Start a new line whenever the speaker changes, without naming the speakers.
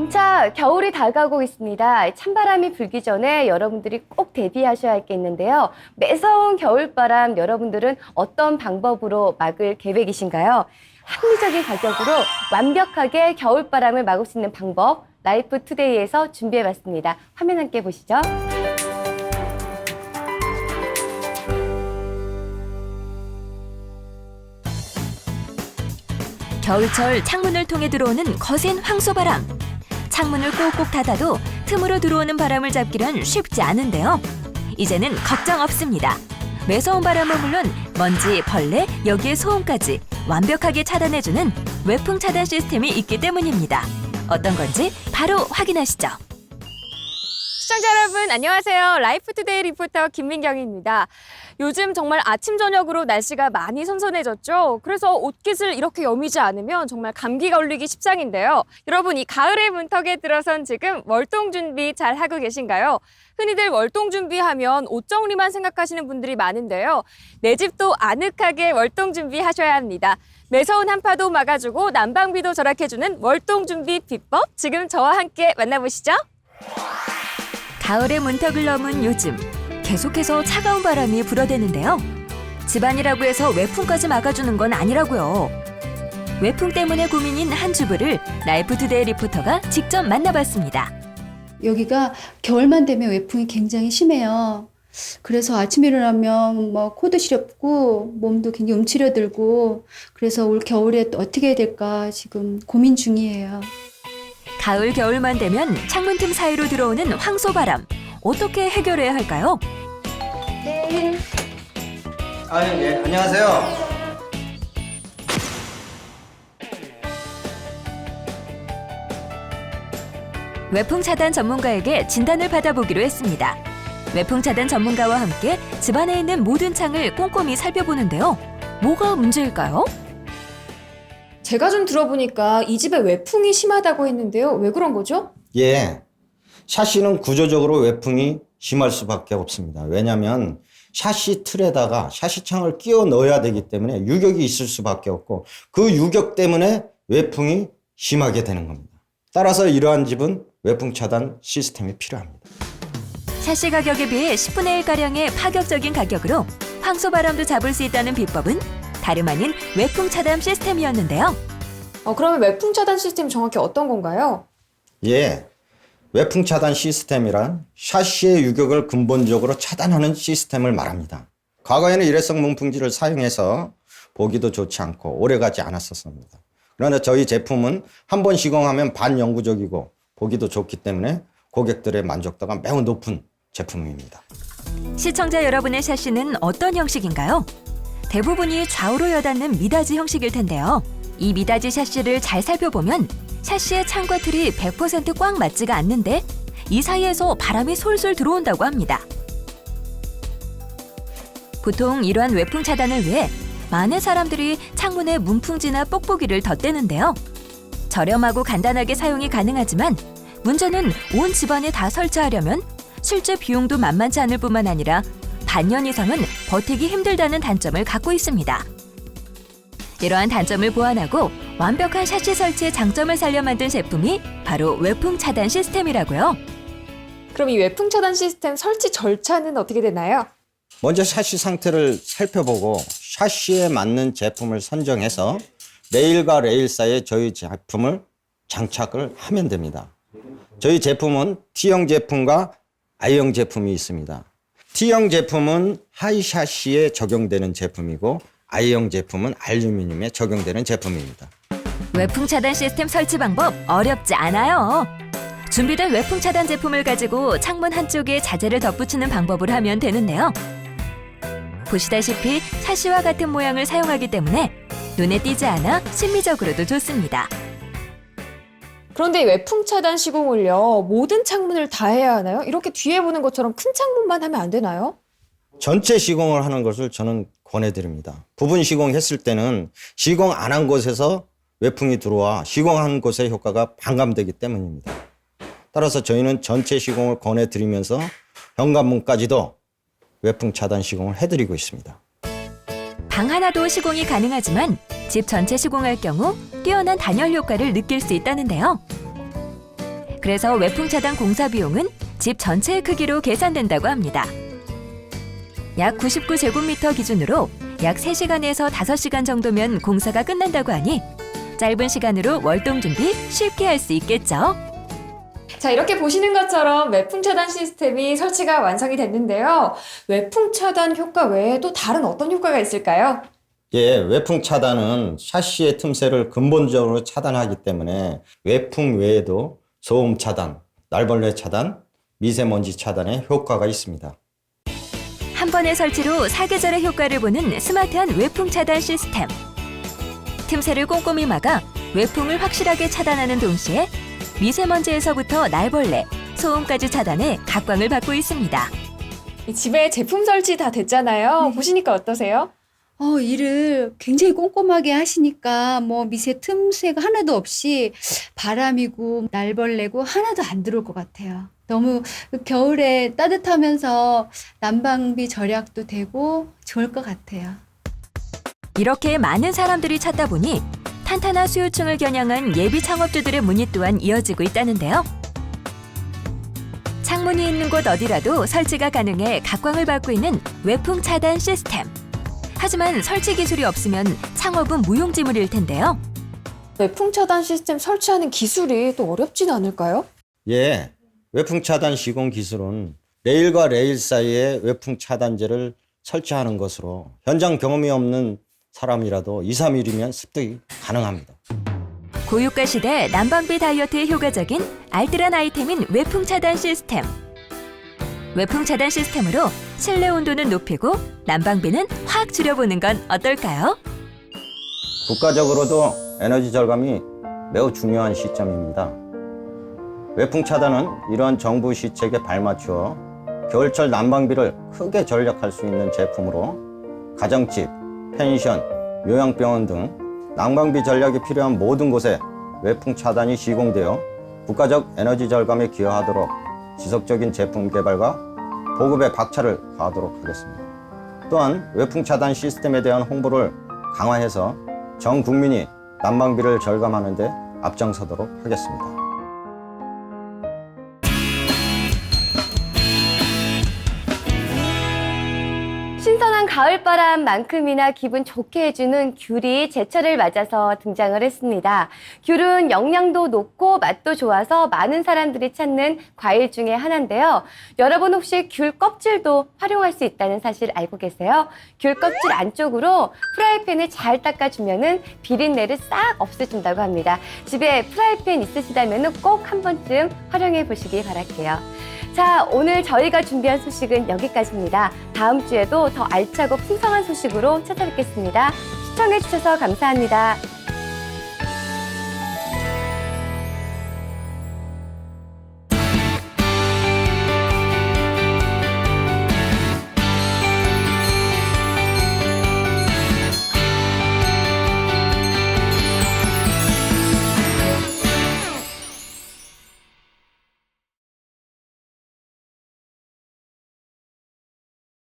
점차 겨울이 다가오고 있습니다. 찬바람이 불기 전에 여러분들이 꼭 대비하셔야 할 게 있는데요. 매서운 겨울바람 여러분들은 어떤 방법으로 막을 계획이신가요? 합리적인 가격으로 완벽하게 겨울바람을 막을 수 있는 방법 라이프 투데이에서 준비해 봤습니다. 화면 함께 보시죠.
겨울철 창문을 통해 들어오는 거센 황소바람. 창문을 꼭꼭 닫아도 틈으로 들어오는 바람을 잡기란 쉽지 않은데요. 이제는 걱정 없습니다. 매서운 바람은 물론 먼지, 벌레, 여기에 소음까지 완벽하게 차단해주는 외풍 차단 시스템이 있기 때문입니다. 어떤 건지 바로 확인하시죠.
시청자 여러분 안녕하세요. 라이프투데이 리포터 김민경입니다. 요즘 정말 아침 저녁으로 날씨가 많이 선선해졌죠. 그래서 옷깃을 이렇게 여미지 않으면 정말 감기가 걸리기 십상인데요. 여러분 이 가을의 문턱에 들어선 지금 월동 준비 잘 하고 계신가요? 흔히들 월동 준비하면 옷 정리만 생각하시는 분들이 많은데요. 내 집도 아늑하게 월동 준비하셔야 합니다. 매서운 한파도 막아주고 난방비도 절약해주는 월동 준비 비법 지금 저와 함께 만나보시죠.
가을의 문턱을 넘은 요즘 계속해서 차가운 바람이 불어대는데요. 집안이라고 해서 외풍까지 막아주는 건 아니라고요. 외풍 때문에 고민인 한 주부를 라이프투데이 리포터가 직접 만나봤습니다.
여기가 겨울만 되면 외풍이 굉장히 심해요. 그래서 아침에 일어나면 뭐 코도 시렵고 몸도 굉장히 움츠려들고 그래서 올 겨울에 또 어떻게 해야 될까 지금 고민 중이에요.
가을 겨울만 되면 창문 틈 사이로 들어오는 황소바람 어떻게 해결해야 할까요?
네.
아, 예, 안녕하세요.
외풍 차단 전문가에게 진단을 받아보기로 했습니다. 외풍 차단 전문가와 함께 집안에 있는 모든 창을 꼼꼼히 살펴보는데요. 뭐가 문제일까요?
제가 좀 들어보니까 이 집에 외풍이 심하다고 했는데요. 왜 그런 거죠?
예. 샤시는 구조적으로 외풍이 심할 수밖에 없습니다. 왜냐하면 샤시 틀에다가 샤시 창을 끼워 넣어야 되기 때문에 유격이 있을 수밖에 없고 그 유격 때문에 외풍이 심하게 되는 겁니다. 따라서 이러한 집은 외풍 차단 시스템이 필요합니다.
샤시 가격에 비해 10분의 1가량의 파격적인 가격으로 황소바람도 잡을 수 있다는 비법은 다름 아닌 외풍 차단 시스템이었는데요.
어, 그러면 외풍 차단 시스템 정확히 어떤 건가요?
예. 외풍 차단 시스템이란 샤시의 유격을 근본적으로 차단하는 시스템을 말합니다. 과거에는 일회성 문풍지를 사용해서 보기도 좋지 않고 오래가지 않았었습니다. 그러나 저희 제품은 한 번 시공하면 반영구적이고 보기도 좋기 때문에 고객들의 만족도가 매우 높은 제품입니다.
시청자 여러분의 샤시는 어떤 형식인가요? 대부분이 좌우로 여닫는 미닫이 형식일 텐데요. 이 미닫이 샤시를 잘 살펴보면 샤시의 창과 틀이 100%꽉 맞지가 않는데 이 사이에서 바람이 솔솔 들어온다고 합니다. 보통 이러한 외풍 차단을 위해 많은 사람들이 창문에 문풍지나 뽁뽁이를 덧대는데요. 저렴하고 간단하게 사용이 가능하지만 문제는 온 집안에 다 설치하려면 실제 비용도 만만치 않을 뿐만 아니라 반년 이상은 버티기 힘들다는 단점을 갖고 있습니다. 이러한 단점을 보완하고 완벽한 샤시 설치의 장점을 살려 만든 제품이 바로 외풍 차단 시스템이라고요.
그럼 이 외풍 차단 시스템 설치 절차는 어떻게 되나요?
먼저 샤시 상태를 살펴보고 샤시에 맞는 제품을 선정해서 레일과 레일 사이에 저희 제품을 장착을 하면 됩니다. 저희 제품은 T형 제품과 I형 제품이 있습니다. T형 제품은 하이 샤시에 적용되는 제품이고 I형 제품은 알루미늄에 적용되는 제품입니다.
외풍 차단 시스템 설치 방법 어렵지 않아요. 준비된 외풍 차단 제품을 가지고 창문 한쪽에 자재를 덧붙이는 방법을 하면 되는데요. 보시다시피 샤시와 같은 모양을 사용하기 때문에 눈에 띄지 않아 심미적으로도 좋습니다.
그런데 이 외풍 차단 시공을요. 모든 창문을 다 해야 하나요? 이렇게 뒤에 보는 것처럼 큰 창문만 하면 안 되나요?
전체 시공을 하는 것을 저는 권해드립니다. 부분 시공했을 때는 시공 안 한 곳에서 외풍이 들어와 시공한 곳의 효과가 반감되기 때문입니다. 따라서 저희는 전체 시공을 권해드리면서 현관문까지도 외풍 차단 시공을 해드리고 있습니다.
방 하나도 시공이 가능하지만 집 전체 시공할 경우 뛰어난 단열 효과를 느낄 수 있다는데요. 그래서 외풍 차단 공사 비용은 집 전체의 크기로 계산된다고 합니다. 약 99제곱미터 기준으로 약 3시간에서 5시간 정도면 공사가 끝난다고 하니 짧은 시간으로 월동 준비 쉽게 할 수 있겠죠.
자, 이렇게 보시는 것처럼 외풍 차단 시스템이 설치가 완성이 됐는데요. 외풍 차단 효과 외에 또 다른 어떤 효과가 있을까요?
예, 외풍 차단은 샤시의 틈새를 근본적으로 차단하기 때문에 외풍 외에도 소음 차단, 날벌레 차단, 미세먼지 차단에 효과가 있습니다.
한 번의 설치로 사계절의 효과를 보는 스마트한 외풍 차단 시스템. 틈새를 꼼꼼히 막아 외풍을 확실하게 차단하는 동시에 미세먼지에서부터 날벌레, 소음까지 차단해 각광을 받고 있습니다.
이 집에 제품 설치 다 됐잖아요. 보시니까 어떠세요?
어, 일을 굉장히 꼼꼼하게 하시니까 뭐 미세 틈새가 하나도 없이 바람이고 날벌레고 하나도 안 들어올 것 같아요. 너무 그 겨울에 따뜻하면서 난방비 절약도 되고 좋을 것 같아요.
이렇게 많은 사람들이 찾다 보니 탄탄한 수요층을 겨냥한 예비 창업주들의 문의 또한 이어지고 있다는데요. 창문이 있는 곳 어디라도 설치가 가능해 각광을 받고 있는 외풍 차단 시스템. 하지만 설치 기술이 없으면 창업은 무용지물일 텐데요.
외풍 차단 시스템 설치하는 기술이 또 어렵진 않을까요?
예, 외풍 차단 시공 기술은 레일과 레일 사이에 외풍 차단제를 설치하는 것으로 현장 경험이 없는 사람이라도 2, 3일이면 습득이 가능합니다.
고유가 시대 난방비 다이어트에 효과적인 알뜰한 아이템인 외풍 차단 시스템. 외풍 차단 시스템으로 실내 온도는 높이고 난방비는 확 줄여보는 건 어떨까요?
국가적으로도 에너지 절감이 매우 중요한 시점입니다. 외풍 차단은 이러한 정부 시책에 발맞추어 겨울철 난방비를 크게 절약할 수 있는 제품으로 가정집, 펜션, 요양병원 등 난방비 전략이 필요한 모든 곳에 외풍 차단이 시공되어 국가적 에너지 절감에 기여하도록 지속적인 제품 개발과 보급에 박차를 가하도록 하겠습니다. 또한 외풍 차단 시스템에 대한 홍보를 강화해서 전 국민이 난방비를 절감하는 데 앞장서도록 하겠습니다.
가을바람만큼이나 기분 좋게 해주는 귤이 제철을 맞아서 등장을 했습니다. 귤은 영양도 높고 맛도 좋아서 많은 사람들이 찾는 과일 중에 하나인데요. 여러분 혹시 귤 껍질도 활용할 수 있다는 사실 알고 계세요? 귤 껍질 안쪽으로 프라이팬을 잘 닦아주면은 비린내를 싹 없애준다고 합니다. 집에 프라이팬 있으시다면 꼭 한 번쯤 활용해 보시기 바랄게요. 자, 오늘 저희가 준비한 소식은 여기까지입니다. 다음 주에도 더 알차고 풍성한 소식으로 찾아뵙겠습니다. 시청해주셔서 감사합니다.